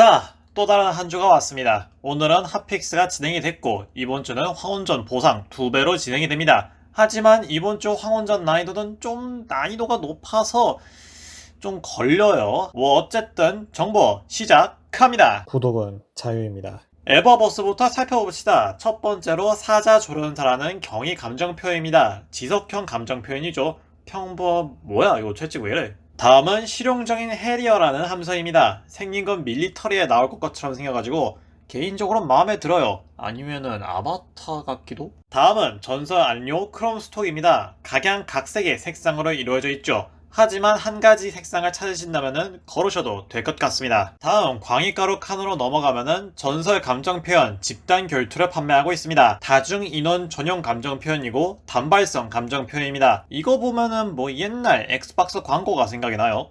자, 또 다른 한 주가 왔습니다. 오늘은 핫픽스가 진행이 됐고, 이번 주는 황혼전 보상 2배로 진행이 됩니다. 하지만 이번 주 황혼전 난이도는 좀 난이도가 높아서 좀 걸려요. 뭐 어쨌든 정보 시작합니다. 구독은 자유입니다. 에버버스부터 살펴봅시다. 첫 번째로 사자 조련사라는 경이 감정 표현입니다. 지속형 감정 표현이죠. 평범 뭐야 이거 채찍 왜 이래? 다음은 실용적인 해리어라는 함성입니다. 생긴 건 밀리터리에 나올 것 것처럼 생겨가지고 개인적으로 마음에 들어요. 아니면은 아바타 같기도? 다음은 전설 안료 크롬스톡입니다. 각양각색의 색상으로 이루어져 있죠. 하지만 한 가지 색상을 찾으신다면 걸으셔도 될 것 같습니다. 다음 광희가루 칸으로 넘어가면은 전설 감정 표현 집단 결투를 판매하고 있습니다. 다중 인원 전용 감정 표현이고 단발성 감정 표현입니다. 이거 보면은 뭐 옛날 엑스박스 광고가 생각이 나요.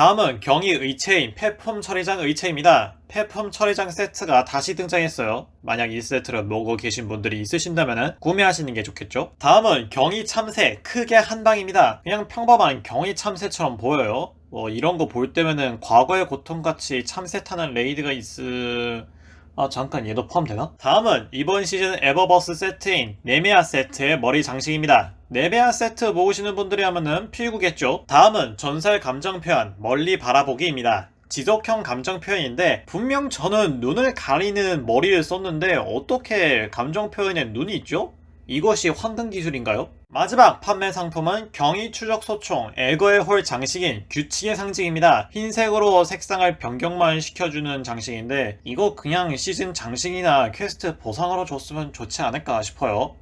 다음은 경희 의체인 폐품 처리장 의체입니다. 폐품 처리장 세트가 다시 등장했어요. 만약 1세트를 모으고 계신 분들이 있으신다면 구매하시는 게 좋겠죠? 다음은 경희 참새 크게 한 방입니다. 그냥 평범한 경희 참새처럼 보여요. 뭐 이런 거 볼 때면은 과거의 고통같이 참새 타는 레이드가 있을... 아 잠깐 얘도 포함되나? 다음은 이번 시즌 에버버스 세트인 네메아 세트의 머리 장식입니다. 네메아 세트 모으시는 분들이라면은 필구겠죠? 다음은 전설 감정 표현 멀리 바라보기입니다. 지속형 감정 표현인데 분명 저는 눈을 가리는 머리를 썼는데 어떻게 감정 표현에 눈이 있죠? 이것이 황금 기술인가요? 마지막 판매 상품은 경이 추적 소총 에거의 홀 장식인 규칙의 상징입니다. 흰색으로 색상을 변경만 시켜주는 장식인데 이거 그냥 시즌 장식이나 퀘스트 보상으로 줬으면 좋지 않을까 싶어요.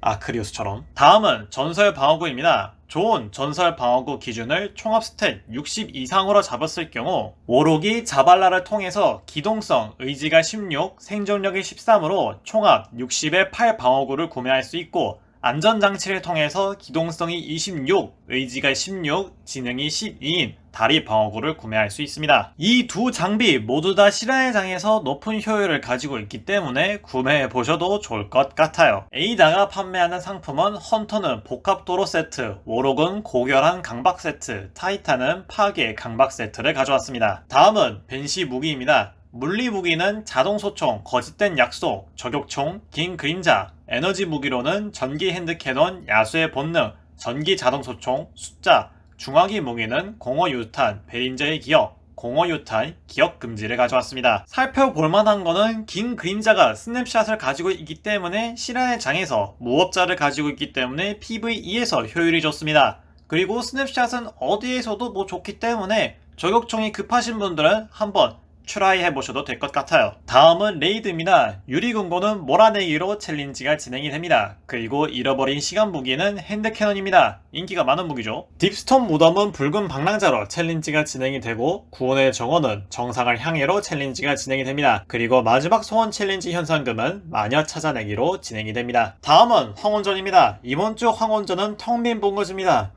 아크리우스처럼. 다음은 전설 방어구입니다. 좋은 전설 방어구 기준을 총합 스탯 60 이상으로 잡았을 경우 오록이 자발라를 통해서 기동성 의지가 16, 생존력이 13으로 총합 60의 8 방어구를 구매할 수 있고 안전장치를 통해서 기동성이 26, 의지가 16, 지능이 12인 다리 방어구를 구매할 수 있습니다. 이 두 장비 모두 다 실화의 장에서 높은 효율을 가지고 있기 때문에 구매해 보셔도 좋을 것 같아요. 에이다가 판매하는 상품은 헌터는 복합도로 세트, 워록은 고결한 강박 세트, 타이탄은 파괴 강박 세트를 가져왔습니다. 다음은 벤시 무기입니다. 물리 무기는 자동 소총, 거짓된 약속, 저격총, 긴 그림자, 에너지 무기로는 전기 핸드 캐논, 야수의 본능, 전기 자동 소총, 숫자, 중화기 무기는 공허 유탄, 베린저의 기억, 공허 유탄, 기억 금지를 가져왔습니다. 살펴볼 만한 거는 긴 그림자가 스냅샷을 가지고 있기 때문에 실현의 장에서 무업자를 가지고 있기 때문에 PVE에서 효율이 좋습니다. 그리고 스냅샷은 어디에서도 뭐 좋기 때문에 저격총이 급하신 분들은 한번 트라이 해보셔도 될 것 같아요. 다음은 레이드입니다. 유리금고는 몰아내기로 챌린지가 진행이 됩니다. 그리고 잃어버린 시간 무기는 핸드캐논입니다. 인기가 많은 무기죠. 딥스톰 무덤은 붉은 방랑자로 챌린지가 진행이 되고 구원의 정원은 정상을 향해로 챌린지가 진행이 됩니다. 그리고 마지막 소원 챌린지 현상금은 마녀 찾아내기로 진행이 됩니다. 다음은 황혼전입니다. 이번 주 황혼전은 텅빈 본거지입니다.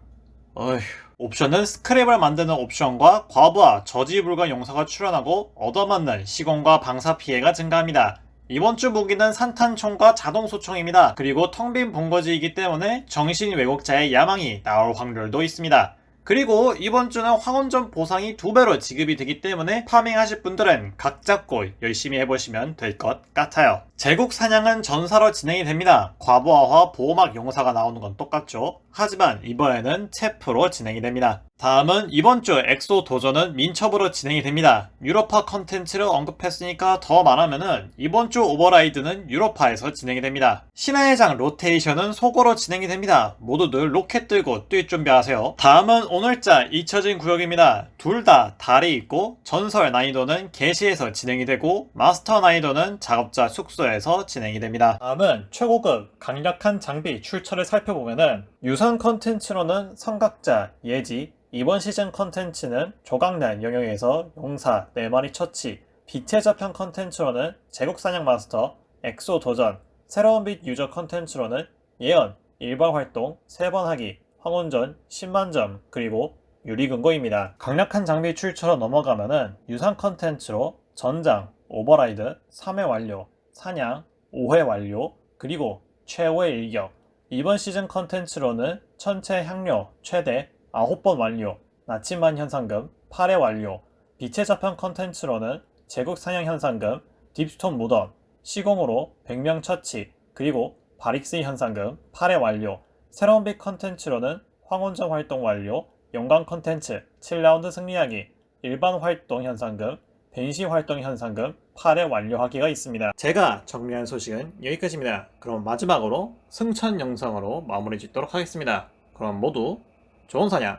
어휴... 옵션은 스크랩을 만드는 옵션과 과부하, 저지 불가 용사가 출현하고 얻어맞는 시공과 방사 피해가 증가합니다. 이번 주 무기는 산탄총과 자동소총입니다. 그리고 텅 빈 본거지이기 때문에 정신 왜곡자의 야망이 나올 확률도 있습니다. 그리고 이번 주는 황혼전 보상이 두 배로 지급이 되기 때문에 파밍하실 분들은 각 잡고 열심히 해보시면 될 것 같아요. 제국 사냥은 전사로 진행이 됩니다. 과부하와 보호막 용사가 나오는 건 똑같죠. 하지만 이번에는 체프로 진행이 됩니다. 다음은 이번 주 엑소 도전은 민첩으로 진행이 됩니다. 유로파 컨텐츠를 언급했으니까 더 말하면은 이번 주 오버라이드는 유로파에서 진행이 됩니다. 신화의 장 로테이션은 속어로 진행이 됩니다. 모두들 로켓 들고 뛸 준비하세요. 다음은 오늘자 잊혀진 구역입니다. 둘 다 달이 있고 전설 난이도는 게시에서 진행이 되고 마스터 난이도는 작업자 숙소에 서 진행이 됩니다. 다음은 최고급 강력한 장비 출처를 살펴보면은 유선 컨텐츠로는 성각자, 예지, 이번 시즌 컨텐츠는 조각난 영역에서 용사 4마리 처치, 빛의 저편 컨텐츠로는 제국사냥 마스터, 엑소 도전, 새로운 빛 유저 컨텐츠로는 예언, 일반 활동 3번 하기, 황혼전 10만점, 그리고 유리금고입니다. 강력한 장비 출처로 넘어가면은 유상 컨텐츠로 전장, 오버라이드, 3회 완료, 사냥, 5회 완료, 그리고 최후의 일격. 이번 시즌 컨텐츠로는 천체 향료 최대 9번 완료, 나침반 현상금 8회 완료, 빛의 자판 컨텐츠로는 제국 사냥 현상금, 딥스톤 무덤, 시공으로 100명 처치, 그리고 바릭스 현상금 8회 완료, 새로운 빛 컨텐츠로는 황혼전 활동 완료, 영광 컨텐츠 7라운드 승리하기, 일반 활동 현상금, 벤시 활동 현상금 8회 완료하기가 있습니다. 제가 정리한 소식은 여기까지입니다. 그럼 마지막으로 승천 영상으로 마무리 짓도록 하겠습니다. 그럼 모두 좋은 사냥,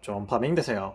좋은 파밍 되세요.